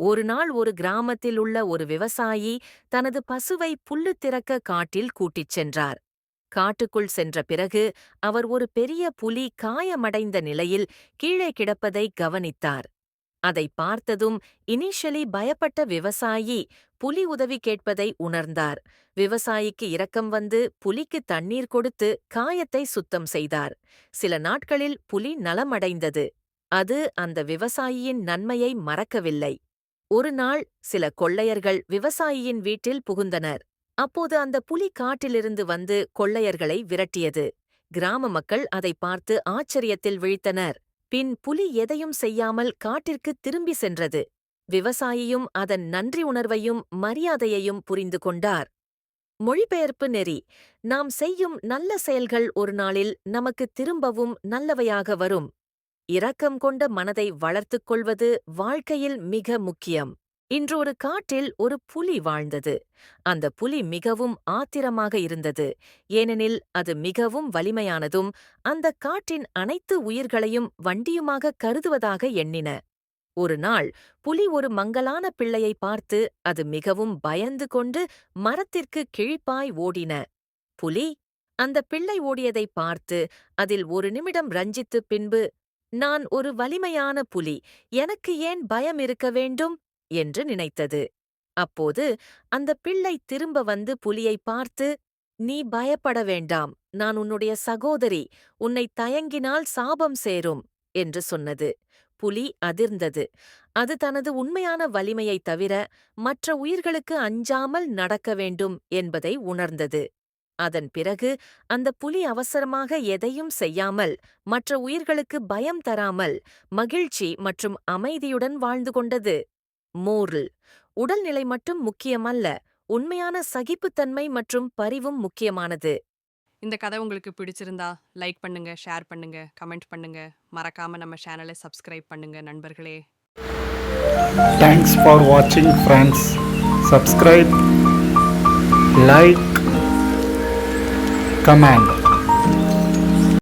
ஒரு நாள் ஒரு கிராமத்தில் உள்ள ஒரு விவசாயி தனது பசுவை புல்லு திறக்க காட்டில் கூட்டிச் சென்றார். காட்டுக்குள் சென்ற பிறகு அவர் ஒரு பெரிய புலி காயமடைந்த நிலையில் கீழே கிடப்பதை கவனித்தார். அதை பார்த்ததும் இனிஷியலி பயப்பட்ட விவசாயி புலி உதவி கேட்பதை உணர்ந்தார். விவசாயிக்கு இரக்கம் வந்து புலிக்கு தண்ணீர் கொடுத்து காயத்தை சுத்தம் செய்தார். சில நாட்களில் புலி நலமடைந்தது. அது அந்த விவசாயியின் நன்மையை மறக்கவில்லை. ஒரு நாள் சில கொள்ளையர்கள் விவசாயியின் வீட்டில் புகுந்தனர். அப்போது அந்த புலி காட்டிலிருந்து வந்து கொள்ளையர்களை விரட்டியது. கிராம மக்கள் அதை பார்த்து ஆச்சரியத்தில் விழித்தனர். பின் புலி எதையும் செய்யாமல் காட்டிற்கு திரும்பி சென்றது. விவசாயியும் அதன் நன்றி உணர்வையும் மரியாதையையும் புரிந்து கொண்டார். மொழிபெயர்ப்பு நெறி. நாம் செய்யும் நல்ல செயல்கள் ஒரு நாளில் நமக்கு திரும்பவும் நல்லவையாக வரும். இரக்கம் கொண்ட மனதை வளர்த்துக் கொள்வது வாழ்க்கையில் மிக முக்கியம். இன்று ஒரு காட்டில் ஒரு புலி வாழ்ந்தது. அந்த புலி மிகவும் ஆத்திரமாக இருந்தது. ஏனெனில் அது மிகவும் வலிமையானதும் அந்த காட்டின் அனைத்து உயிர்களையும் வண்டியுமாக கருதுவதாக எண்ணின. ஒரு நாள் புலி ஒரு மங்கலான பிள்ளையை பார்த்து அது மிகவும் பயந்து கொண்டு மரத்திற்கு கிழிப்பாய் ஓடின. புலி? அந்த பிள்ளை ஓடியதை பார்த்து அதில் ஒரு நிமிடம் ரஞ்சித்து பின்பு நான் ஒரு வலிமையான புலி எனக்கு ஏன் பயம் இருக்க வேண்டும்? என்று நினைத்தது. அப்போது அந்த பிள்ளை திரும்ப வந்து புலியை பார்த்து நீ பயப்பட வேண்டாம். நான் உன்னுடைய சகோதரி. உன்னை தயங்கினால் சாபம் சேரும் என்று சொன்னது. புலி அதிர்ந்தது. அது தனது உண்மையான வலிமையைத் தவிர மற்ற உயிர்களுக்கு அஞ்சாமல் நடக்க வேண்டும் என்பதை உணர்ந்தது. அதன் பிறகு அந்த புலி அவசரமாக எதையும் செய்யாமல் மற்ற உயிர்களுக்கு பயம் தராமல் மகிழ்ச்சி மற்றும் அமைதியுடன் வாழ்ந்து கொண்டது. மோரல். உடல்நிலை மட்டும் முக்கியமல்ல உண்மையான சகிப்புத்தன்மை மற்றும் பரிவும் முக்கியமானது. இந்த கதை உங்களுக்கு பிடிச்சிருந்தா லைக் பண்ணுங்க ஷேர் பண்ணுங்க கமெண்ட் பண்ணுங்க. மறக்காம நம்ம சேனலை சப்ஸ்கிரைப் பண்ணுங்க நண்பர்களே. Thanks for watching friends. Subscribe, like, comando.